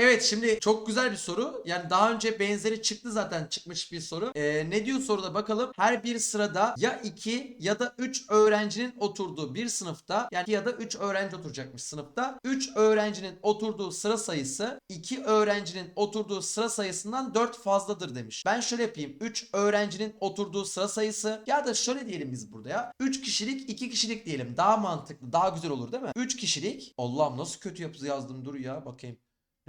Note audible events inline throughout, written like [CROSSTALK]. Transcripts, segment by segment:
Evet şimdi çok güzel bir soru. Yani daha önce benzeri çıktı zaten çıkmış bir soru. Ee, ne diyor soruda bakalım. Her bir sırada ya 2 ya da 3 öğrencinin oturduğu bir sınıfta yani iki ya da 3 öğrenci oturacakmış sınıfta. 3 öğrencinin oturduğu sıra sayısı 2 öğrencinin oturduğu sıra sayısından 4 fazladır demiş. Ben şöyle yapayım. 3 öğrencinin oturduğu sıra sayısı ya da şöyle diyelim biz burada ya. 3 kişilik 2 kişilik diyelim. Daha mantıklı, daha güzel olur değil mi? 3 kişilik. Allah'ım nasıl kötü yazdım dur ya bakayım.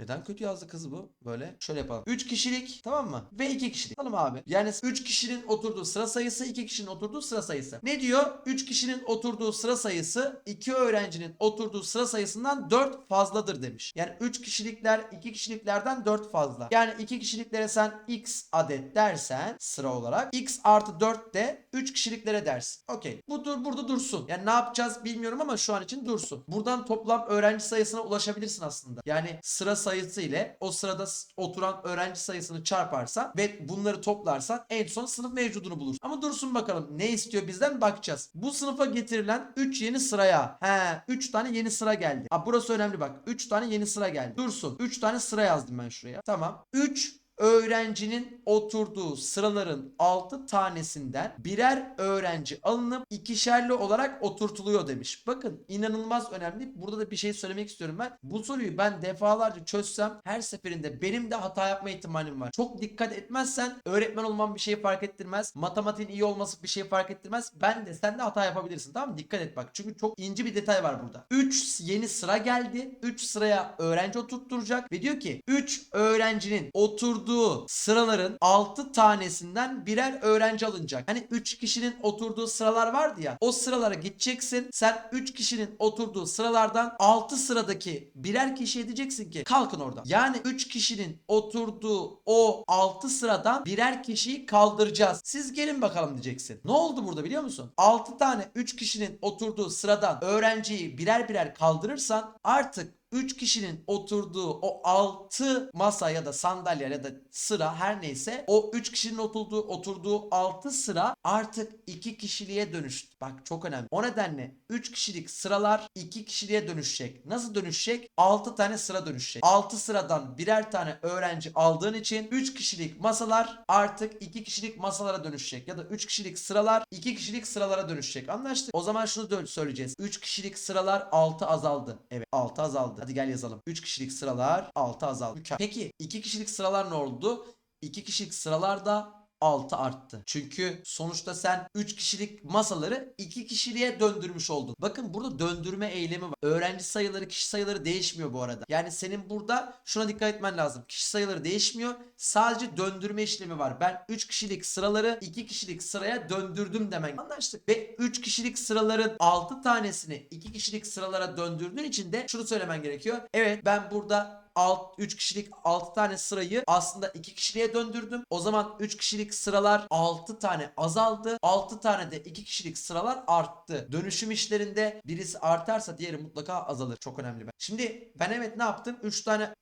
Neden kötü yazdı kız bu? Böyle şöyle yapalım. 3 kişilik tamam mı? Ve 2 kişilik. Tamam abi. Yani 3 kişinin oturduğu sıra sayısı 2 kişinin oturduğu sıra sayısı. Ne diyor? 3 kişinin oturduğu sıra sayısı 2 öğrencinin oturduğu sıra sayısından 4 fazladır demiş. Yani 3 kişilikler 2 kişiliklerden 4 fazla. Yani 2 kişiliklere sen x adet dersen sıra olarak x artı 4 de 3 kişiliklere dersin. Okey. Bu dur burada dursun. Yani ne yapacağız bilmiyorum ama şu an için dursun. Buradan toplam öğrenci sayısına ulaşabilirsin aslında. Yani sıra sayısı ile o sırada oturan öğrenci sayısını çarparsan ve bunları toplarsan en son sınıf mevcudunu bulursun. Ama dursun bakalım ne istiyor bizden bakacağız. Bu sınıfa getirilen 3 yeni sıraya. He 3 tane yeni sıra geldi. Ha burası önemli bak. 3 tane yeni sıra geldi. Dursun. 3 tane sıra yazdım ben şuraya. Tamam. 3 öğrencinin oturduğu sıraların 6 tanesinden birer öğrenci alınıp ikişerli olarak oturtuluyor demiş. Bakın inanılmaz önemli. Burada da bir şey söylemek istiyorum ben. Bu soruyu ben defalarca çözsem her seferinde benim de hata yapma ihtimalim var. Çok dikkat etmezsen öğretmen olman bir şey fark ettirmez. Matematiğin iyi olması bir şey fark ettirmez. Ben de sen de hata yapabilirsin tamam mı? Dikkat et bak. Çünkü çok ince bir detay var burada. 3 yeni sıra geldi. 3 sıraya öğrenci oturtturacak ve diyor ki 3 öğrencinin oturduğu sıraların 6 tanesinden birer öğrenci alınacak. Hani 3 kişinin oturduğu sıralar vardı ya. O sıralara gideceksin. Sen 3 kişinin oturduğu sıralardan 6 sıradaki birer kişi diyeceksin ki kalkın oradan. Yani 3 kişinin oturduğu o 6 sıradan birer kişiyi kaldıracağız. Siz gelin bakalım diyeceksin. Ne oldu burada biliyor musun? 6 tane 3 kişinin oturduğu sıradan öğrenciyi birer birer kaldırırsan artık 3 kişinin oturduğu o 6 masa ya da sandalye ya da sıra her neyse o 3 kişinin oturduğu oturduğu 6 sıra artık 2 kişiliğe dönüştü. Bak çok önemli. O nedenle 3 kişilik sıralar 2 kişiliğe dönüşecek. Nasıl dönüşecek? 6 tane sıra dönüşecek. 6 sıradan birer tane öğrenci aldığın için 3 kişilik masalar artık 2 kişilik masalara dönüşecek. Ya da 3 kişilik sıralar 2 kişilik sıralara dönüşecek. Anlaştık. O zaman şunu söyleyeceğiz. 3 kişilik sıralar 6 azaldı. Evet 6 azaldı. Hadi gel yazalım. 3 kişilik sıralar 6 azaldı. Peki 2 kişilik sıralar ne oldu? 2 kişilik sıralarda 6 arttı. Çünkü sonuçta sen 3 kişilik masaları 2 kişiliğe döndürmüş oldun. Bakın burada döndürme eylemi var. Öğrenci sayıları, kişi sayıları değişmiyor bu arada. Yani senin burada şuna dikkat etmen lazım. Kişi sayıları değişmiyor. Sadece döndürme işlemi var. Ben 3 kişilik sıraları 2 kişilik sıraya döndürdüm demen. Anlaştık. Ve 3 kişilik sıraların 6 tanesini 2 kişilik sıralara döndürdüğün için de şunu söylemen gerekiyor. Evet ben burada alt 3 kişilik 6 tane sırayı aslında 2 kişiliğe döndürdüm. O zaman 3 kişilik sıralar 6 tane azaldı. 6 tane de 2 kişilik sıralar arttı. Dönüşüm işlerinde birisi artarsa diğeri mutlaka azalır. Çok önemli. Ben. Şimdi ben evet ne yaptım? 3 tane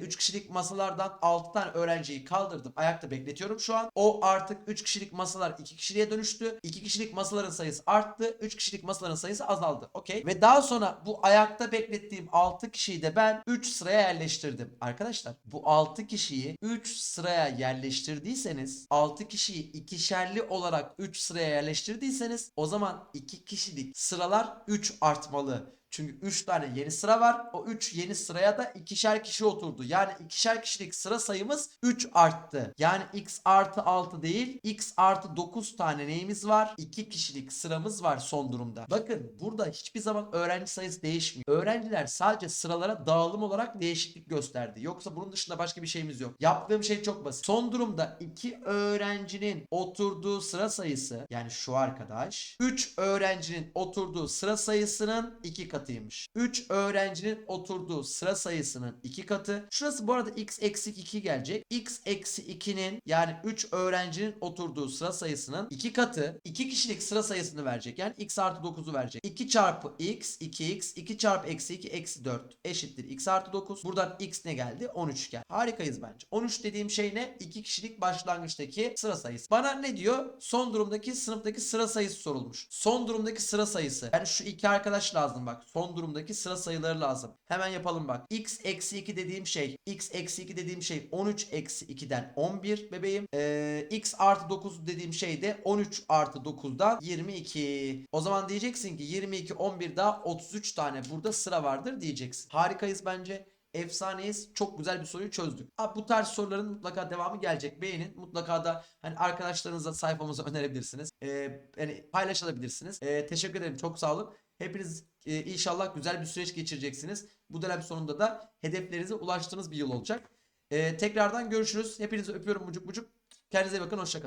3 kişilik masalardan 6 tane öğrenciyi kaldırdım. Ayakta bekletiyorum şu an. O artık 3 kişilik masalar 2 kişiliğe dönüştü. 2 kişilik masaların sayısı arttı. 3 kişilik masaların sayısı azaldı. Okey. Ve daha sonra bu ayakta beklettiğim 6 kişiyi de ben 3 sıraya yerleştirdim. Arkadaşlar bu 6 kişiyi 3 sıraya yerleştirdiyseniz 6 kişiyi ikişerli olarak 3 sıraya yerleştirdiyseniz o zaman 2 kişilik sıralar 3 artmalı. Çünkü 3 tane yeni sıra var. O 3 yeni sıraya da ikişer kişi oturdu. Yani ikişer kişilik sıra sayımız 3 arttı. Yani x artı 6 değil x artı 9 tane neyimiz var? 2 kişilik sıramız var son durumda. Bakın burada hiçbir zaman öğrenci sayısı değişmiyor. Öğrenciler sadece sıralara dağılım olarak değişiklik gösterdi. Yoksa bunun dışında başka bir şeyimiz yok. Yaptığım şey çok basit. Son durumda 2 öğrencinin oturduğu sıra sayısı yani şu arkadaş 3 öğrencinin oturduğu sıra sayısının 2 katıymış. 3 öğrencinin oturduğu sıra sayısının 2 katı. Şurası bu arada x eksi 2 gelecek. x eksi 2'nin yani 3 öğrencinin oturduğu sıra sayısının 2 katı 2 kişilik sıra sayısını verecek. Yani x artı 9'u verecek. 2 çarpı x 2x 2 çarpı eksi 2 eksi 4 eşittir x artı 9. Buradan x ne geldi? 13 geldi. Harikayız bence. 13 dediğim şey ne? 2 kişilik başlangıçtaki sıra sayısı. Bana ne diyor? Son durumdaki sınıftaki sıra sayısı sorulmuş. Son durumdaki sıra sayısı. Yani şu iki arkadaş lazım bak. Son durumdaki sıra sayıları lazım. Hemen yapalım bak. x eksi 2 dediğim şey x eksi 2 dediğim şey 13 eksi 2'den 11 bebeğim. Ee, x artı 9 dediğim şey de 13 artı 9'dan 22. O zaman diyeceksin ki 22 11 daha 33 tane burada sıra vardır diyeceksin. Harikayız bence. Efsaneyiz. Çok güzel bir soruyu çözdük. Abi bu tarz soruların mutlaka devamı gelecek. Beğenin. Mutlaka da hani arkadaşlarınıza sayfamıza [LAUGHS] önerebilirsiniz. Ee, yani paylaşabilirsiniz. Ee, teşekkür ederim. Çok sağ olun. Hepiniz e, inşallah güzel bir süreç geçireceksiniz. Bu dönem sonunda da hedeflerinize ulaştığınız bir yıl olacak. Ee, tekrardan görüşürüz. Hepinizi öpüyorum bucuk bucuk. Kendinize bakın. Hoşçakalın.